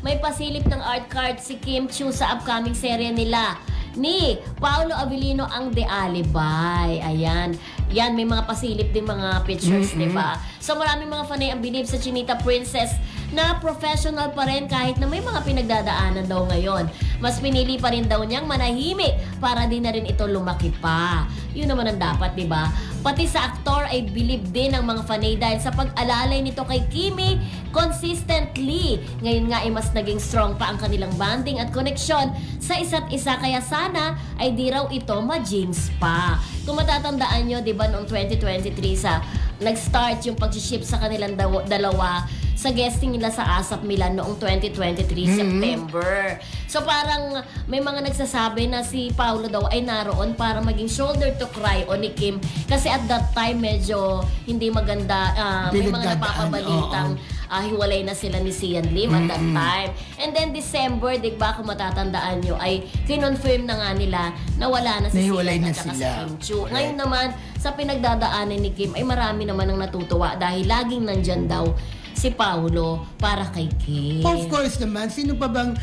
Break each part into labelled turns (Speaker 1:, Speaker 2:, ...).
Speaker 1: may pasilip ng art card si Kim Chiu sa upcoming serye nila ni Paolo Avellino ang The Alibay. Ayan. Yan, may mga pasilip din mga pictures, di ba? So maraming mga fanay ang bilib sa Chinita Princess na professional pa rin kahit na may mga pinagdadaanan daw ngayon. Mas pinili pa rin daw niyang manahimik para din na rin ito lumaki pa. Yun naman ang dapat, di ba? Pati sa aktor ay bilib din ang mga fanay dahil sa pag-alalay nito kay Kimi consistently. Ngayon nga ay mas naging strong pa ang kanilang bonding at koneksyon sa isa't isa kaya sana ay di raw ito ma-jinx pa. Kung matatandaan nyo, di ba noong 2023 sa nag-start yung pag-ship sa kanilang dalawa sa guesting nila sa ASAP Milan noong 2023 September. So parang may mga nagsasabi na si Paulo daw ay naroon para maging shoulder to cry o ni Kim kasi at that time medyo hindi maganda ah, may mga napapabalitang ah, hiwalay na sila ni Sian Lim at that time. And then December, di ba kung matatandaan nyo, ay kinonfirm na nga nila na wala na si
Speaker 2: Nahiwalay
Speaker 1: Sian
Speaker 2: na
Speaker 1: at saka si
Speaker 2: sila.
Speaker 1: Kim Chu. Ngayon naman, sa pinagdadaanan ni Kim, ay marami naman ang natutuwa dahil laging nandyan daw si Paulo para kay Kim.
Speaker 2: Of course naman, sino pa bang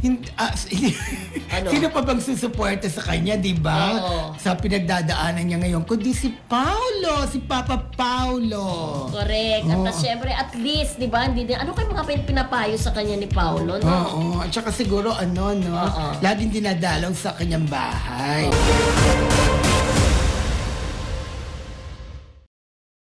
Speaker 2: hin- ah,
Speaker 1: Ano?
Speaker 2: Sino pa bang susuporta sa kanya, di ba?
Speaker 1: Oo.
Speaker 2: Sa pinagdadaanan niya ngayon, kundi si Paulo, si Papa Paulo.
Speaker 1: Correct. At
Speaker 2: Oo.
Speaker 1: syempre, at least, di ba, hindi din, ano kayo mga pin- pinapayo sa kanya ni Paulo, no?
Speaker 2: Oo, at saka siguro ano, no?
Speaker 1: Oo.
Speaker 2: Laging dinadalaw sa kanyang bahay.